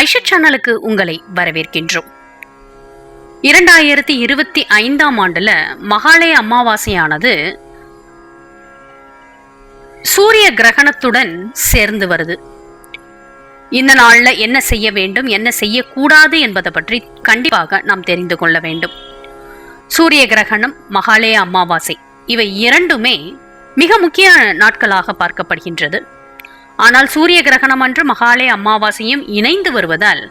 ஐஷா சேனலுக்கு உங்களை வரவேற்கின்றோம். இரண்டாயிரத்தி இருபத்தி ஐந்தாம் ஆண்டுல மகாலய அமாவாசையானது சூரிய கிரகணத்துடன் சேர்ந்து வருது. இந்த நாள்ல என்ன செய்ய வேண்டும் என்ன செய்யக்கூடாது என்பதை பற்றி கண்டிப்பாக நாம் தெரிந்து கொள்ள வேண்டும். சூரிய கிரகணம் மகாலய அமாவாசை இவை இரண்டுமே மிக முக்கிய நாட்களாக பார்க்கப்படுகின்றது. ஆனால் சூரிய கிரகணம் அன்று மகாலய அமாவாசையும் இணைந்து வருவதால்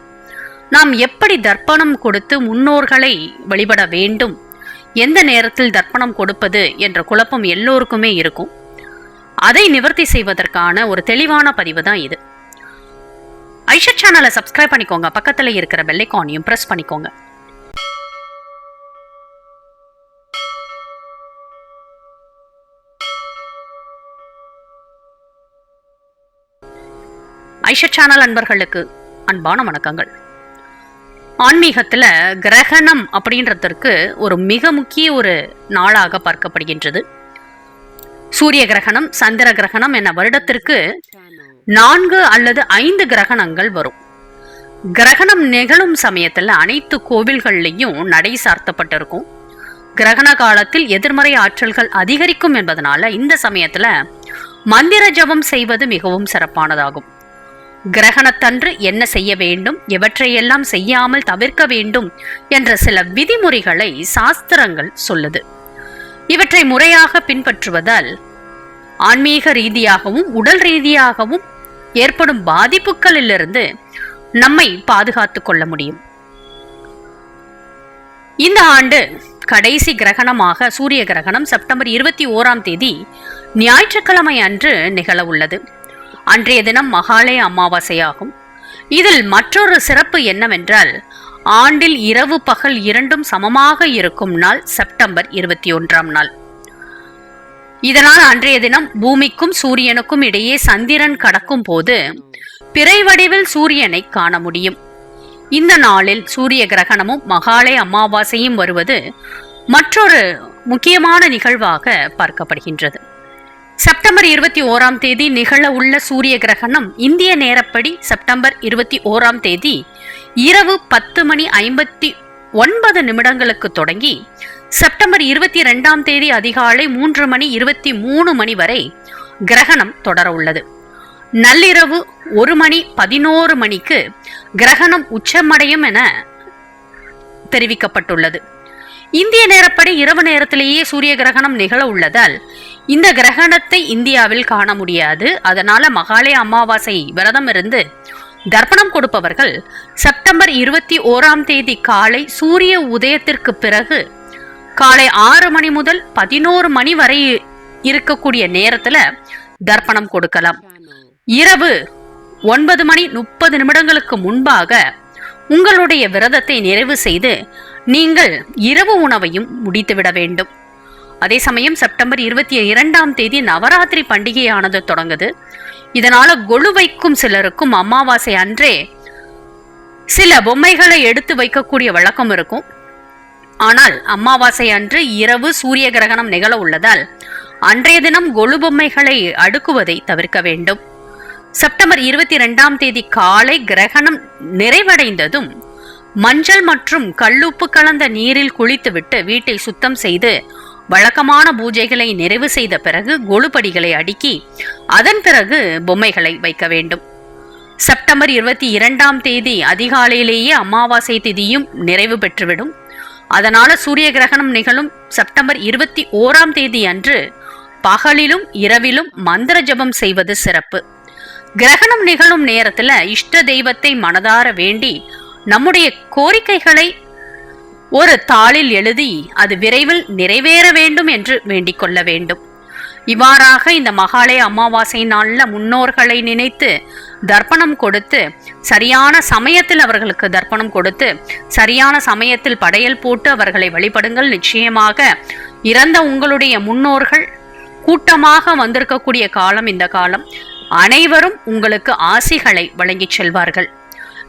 நாம் எப்படி தர்ப்பணம் கொடுத்து முன்னோர்களை வழிபட வேண்டும்? எந்த நேரத்தில் தர்ப்பணம் கொடுப்பது என்ற குழப்பம் எல்லோருக்குமே இருக்கும். அதை நிவர்த்தி செய்வதற்கான ஒரு தெளிவான பதிவு தான் இது. ஐஷா சேனலை சப்ஸ்கிரைப் பண்ணிக்கோங்க. பக்கத்தில் இருக்கிற பெல்லைக்கானையும் ப்ரெஸ் பண்ணிக்கோங்க. ஐஷா சேனல் அன்பர்களுக்கு அன்பான வணக்கங்கள். ஆன்மீகத்தில் கிரகணம் அப்படின்றதற்கு ஒரு மிக முக்கிய ஒரு நாளாக பார்க்கப்படுகின்றது. சூரிய கிரகணம் சந்திர கிரகணம் என வருடத்திற்கு நான்கு அல்லது ஐந்து கிரகணங்கள் வரும். கிரகணம் நிகழும் சமயத்துல அனைத்து கோவில்கள்லையும் நடை சார்த்தப்பட்டிருக்கும். கிரகண காலத்தில் எதிர்மறை ஆற்றல்கள் அதிகரிக்கும் என்பதனால இந்த சமயத்துல மந்திர ஜபம் செய்வது மிகவும் சிறப்பானதாகும். கிரகணத்தன்று என்ன செய்ய வேண்டும் எவற்றையெல்லாம் செய்யாமல் தவிர்க்க வேண்டும் என்ற சில விதிமுறைகளை சாஸ்திரங்கள் சொல்லுது. இவற்றை முறையாக பின்பற்றுவதால் ஆன்மீக ரீதியாகவும் உடல் ரீதியாகவும் ஏற்படும் பாதிப்புகளிலிருந்து நம்மை பாதுகாத்துக் கொள்ள முடியும். இந்த ஆண்டு கடைசி கிரகணமாக சூரிய கிரகணம் செப்டம்பர் இருபத்தி ஓராம் தேதி ஞாயிற்றுக்கிழமை அன்று நிகழ உள்ளது. அன்றைய தினம் மகாலய அமாவாசையாகும். இதில் மற்றொரு சிறப்பு என்னவென்றால் ஆண்டில் இரவு பகல் இரண்டும் சமமாக இருக்கும் நாள் செப்டம்பர் இருபத்தி ஒன்றாம் நாள். இதனால் அன்றைய தினம் பூமிக்கும் சூரியனுக்கும் இடையே சந்திரன் கடக்கும் போது பிறை வடிவில் சூரியனை காண முடியும். இந்த நாளில் சூரிய கிரகணமும் மகாலய அமாவாசையும் வருவது மற்றொரு முக்கியமான நிகழ்வாக பார்க்கப்படுகின்றது. செப்டம்பர் இருபத்தி ஓராம் தேதி நிகழ உள்ள சூரிய கிரகணம் இந்திய நேரப்படி செப்டம்பர் இருபத்தி ஓராம் தேதி இரவு பத்து மணி ஐம்பத்தி ஒன்பது நிமிடங்களுக்கு தொடங்கி செப்டம்பர் இருபத்தி ரெண்டாம் தேதி அதிகாலை மூன்று மணி இருபத்தி மூணு மணி வரை கிரகணம் தொடர உள்ளது. நள்ளிரவு ஒரு மணி பதினோரு மணிக்கு கிரகணம் உச்சமடையும் என தெரிவிக்கப்பட்டுள்ளது. இந்திய நேரப்படி இரவு நேரத்திலேயே சூரிய கிரகணம் நிகழ உள்ளதால் இந்த கிரகணத்தை இந்தியாவில் காண முடியாது. அதனால மகாலய அமாவாசை விரதம் இருந்து தர்ப்பணம் கொடுப்பவர்கள் செப்டம்பர் இருபத்தி ஓராம் தேதி காலை சூரிய உதயத்திற்கு பிறகு காலை ஆறு மணி முதல் பதினோரு மணி வரை இருக்கக்கூடிய நேரத்துல தர்ப்பணம் கொடுக்கலாம். இரவு ஒன்பது மணி முப்பது நிமிடங்களுக்கு முன்பாக உங்களுடைய விரதத்தை நிறைவு செய்து நீங்கள் இரவு உணவையும் முடித்துவிட வேண்டும். அதே சமயம் செப்டம்பர் இருபத்தி இரண்டாம் தேதி நவராத்திரி பண்டிகையானது தொடங்குது. இதனால கொழு வைக்கும் சிலருக்கும் அமாவாசை அன்றே சில பொம்மைகளை எடுத்து வைக்கக்கூடிய வழக்கம் இருக்கும். ஆனால் அமாவாசை அன்று இரவு சூரிய கிரகணம் நிகழ உள்ளதால் அன்றைய தினம் கொழு பொம்மைகளை அடுக்குவதை தவிர்க்க வேண்டும். செப்டம்பர் இருபத்தி இரண்டாம் தேதி காலை கிரகணம் நிறைவடைந்ததும் மஞ்சள் மற்றும் கல்லுப்பு கலந்த நீரில் குளித்துவிட்டு வீட்டை சுத்தம் செய்து வழக்கமான பூஜைகளை நிறைவு செய்த பிறகு கொழுபடிகளை அடுக்கி அதன் பிறகு பொம்மைகளை வைக்க வேண்டும். செப்டம்பர் இருபத்தி இரண்டாம் தேதி அதிகாலையிலேயே அமாவாசை திதியும் நிறைவு பெற்றுவிடும். அதனால சூரிய கிரகணம் நிகழும் செப்டம்பர் இருபத்தி ஓராம் தேதி அன்று பகலிலும் இரவிலும் மந்திர ஜபம் செய்வது சிறப்பு. கிரகணம் நிகழும் நேரத்துல இஷ்ட தெய்வத்தை மனதார வேண்டி நம்முடைய கோரிக்கைகளை ஒரு தாளில் எழுதி அது விரைவில் நிறைவேற வேண்டும் என்று வேண்டிக் கொள்ள வேண்டும். இவ்வாறாக இந்த மகாலய அமாவாசை நாளில் முன்னோர்களை நினைத்து தர்ப்பணம் கொடுத்து சரியான சமயத்தில் அவர்களுக்கு தர்ப்பணம் கொடுத்து சரியான சமயத்தில் படையல் போட்டு அவர்களை வழிபடுங்கள். நிச்சயமாக இறந்த உங்களுடைய முன்னோர்கள் கூட்டமாக வந்திருக்கக்கூடிய காலம் இந்த காலம். அனைவரும் உங்களுக்கு ஆசிகளை வழங்கிச் செல்வார்கள்.